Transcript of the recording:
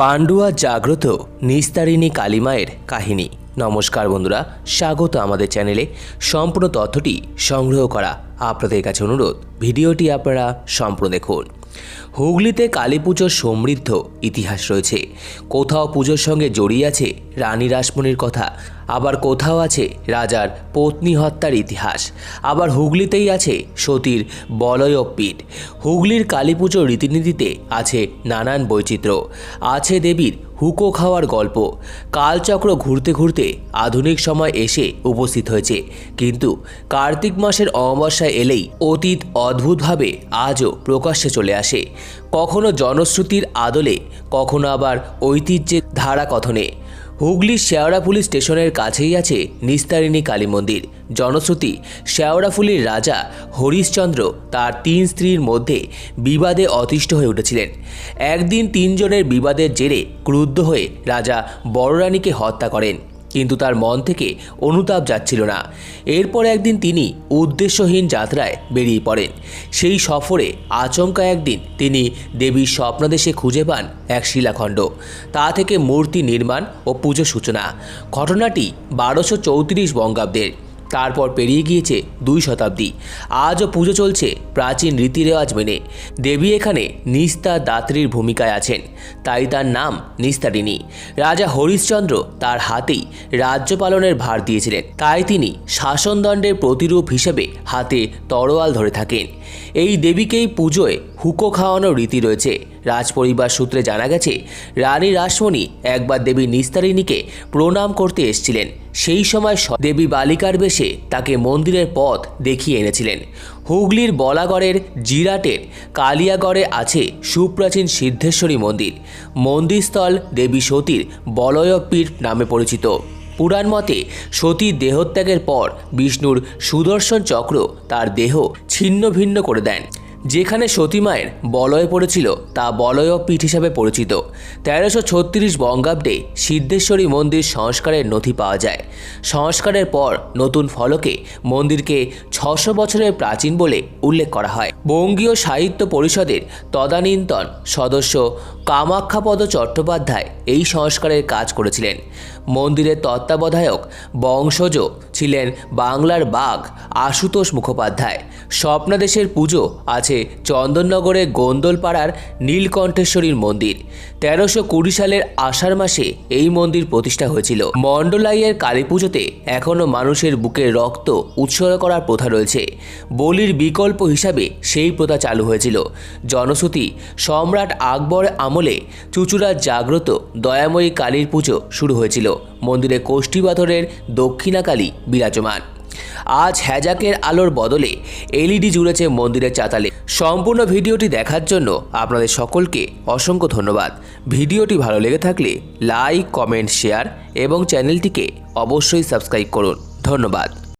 পান্ডুয়া জাগ্রত নিস্তারিণী কালিমায়ের কাহিনী। নমস্কার বন্ধুরা, স্বাগত আমাদের চ্যানেলে। সম্পূর্ণ তথ্যটি সংগ্রহ করা আপনাদের কাছে অনুরোধ। ভিডিওটি আপনারা সম্পূর্ণ দেখুন। হুগলিতে কালী পুজোর সমৃদ্ধ ইতিহাস রয়েছে। কোথাও পুজোর সঙ্গে জড়িয়ে আছে রানী রাসমণির কথা, আবার কোথাও আছে রাজার পত্নী হত্যার ইতিহাস। আবার হুগলিতেই আছে সতীর বলয় পীঠ হুগলির কালী পুজোর রীতিনীতিতে আছে নানান বৈচিত্র্য। আছে দেবীর হুকো খাওয়ার গল্প। কালচক্র ঘুরতে ঘুরতে আধুনিক সময় এসে উপস্থিত হয়েছে। কিন্তু কার্তিক মাসের অমাবস্যায় এলেই অতীত অদ্ভুতভাবে আজও প্রকাশ্যে চলে আসে। কখনো জনশ্রুতির আদলে, কখনো আবার ঐতিহ্যের ধারা কথনে হুগলির শেওড়াফুলি স্টেশনের কাছেই আছে নিস্তারিণী কালী মন্দির। জনশ্রুতি শেওড়াফুলির রাজা হরিশচন্দ্র তার তিন স্ত্রীর মধ্যে বিবাদে অতিষ্ঠ হয়ে উঠেছিলেন। একদিন তিনজনের বিবাদের জেরে ক্রুদ্ধ হয়ে রাজা বড়রানীকে হত্যা করেন। কিন্তু তার মন থেকে অনুতাপ যাচ্ছিল না। এরপর একদিন তিনি উদ্দেশ্যহীন যাত্রায় বেরিয়ে পড়েন। সেই সফরে আচমকা একদিন তিনি দেবীর স্বপ্নদেশে খুঁজে পান এক শিলাখণ্ড। তা থেকে মূর্তি নির্মাণ ও পুজো সূচনা। ঘটনাটি বারোশো চৌত্রিশ বঙ্গাব্দের। তারপর পেরিয়ে গিয়েছে দুই শতাব্দী। আজও পুজো চলছে প্রাচীন রীতিরেওয়াজ মেনে। দেবী এখানে নিস্তা দাত্রীর ভূমিকায় আছেন, তাই তার নাম নিস্তারিণী রাজা হরিশ্চন্দ্র তার হাতেই রাজ্য পালনের ভার দিয়েছিলেন, তাই তিনি শাসনদণ্ডের প্রতিরূপ হিসেবে হাতে তরোয়াল ধরে থাকেন। এই দেবীকেই পুজোয় হুকো খাওয়ানোর রীতি রয়েছে। রাজপরিবার সূত্রে জানা গেছে, রানী রাসমণি একবার দেবী নিস্তারিণীকে প্রণাম করতে এসেছিলেন। সেই সময় দেবী বালিকার বেশে তাকে মন্দিরের পথ দেখিয়ে এনেছিলেন। হুগলির বলাগড়ের জিরাটের কালিয়াগড়ে আছে সুপ্রাচীন সিদ্ধেশ্বরী মন্দির। মন্দিরস্থল দেবী সতীর বলয়পীঠ নামে পরিচিত। পুরাণ মতে সতীর দেহত্যাগের পর বিষ্ণুর সুদর্শন চক্র তার দেহ ছিন্ন ভিন্ন করে দেন। যেখানে সতীমায়ের বলয় পড়েছিল, তা বলয় পীঠ হিসাবে পরিচিত। তেরোশো ছত্রিশ বঙ্গাব্দে সিদ্ধেশ্বরী মন্দির সংস্কারের নথি পাওয়া যায়। সংস্কারের পর নতুন ফলকে মন্দিরকে ছশো বছরের প্রাচীন বলে উল্লেখ করা হয়। বঙ্গীয় সাহিত্য পরিষদের তদানীন্তন সদস্য কামাখ্যাপদ চট্টোপাধ্যায় এই সংস্কারের কাজ করেছিলেন। মন্দিরের তত্ত্বাবধায়ক বংশজ ছিলেন বাংলার বাঘ আশুতোষ মুখোপাধ্যায়। স্বপ্নাদেশের পুজো আছে চন্দননগরে গোন্দলপাড়ার নীলকণ্ঠেশ্বরীর মন্দির। তেরোশো কুড়ি সালের আষাঢ় মাসে এই মন্দির প্রতিষ্ঠা হয়েছিল। মণ্ডলাইয়ের কালী পুজোতে এখনও মানুষের বুকে রক্ত উৎসর্গ করার প্রথা রয়েছে। বলির বিকল্প হিসাবে সেই প্রথা চালু হয়েছিল। জনশ্রুতি, সম্রাট আকবর আমলে চুচুড়ার জাগ্রত দয়াময়ী কালীর পুজো শুরু হয়েছিল। মন্দিরে কোষ্ঠী পাথরের দক্ষিণাকালী বিরাজমান। আজ হ্যাজাকের আলোর বদলে এলইডি জুড়েছে মন্দিরের চাতালে। সম্পূর্ণ ভিডিওটি দেখার জন্য আপনাদের সকলকে অসংখ্য ধন্যবাদ। ভিডিওটি ভালো লেগে থাকলে লাইক, কমেন্ট, শেয়ার এবং চ্যানেলটিকে অবশ্যই সাবস্ক্রাইব করুন। ধন্যবাদ।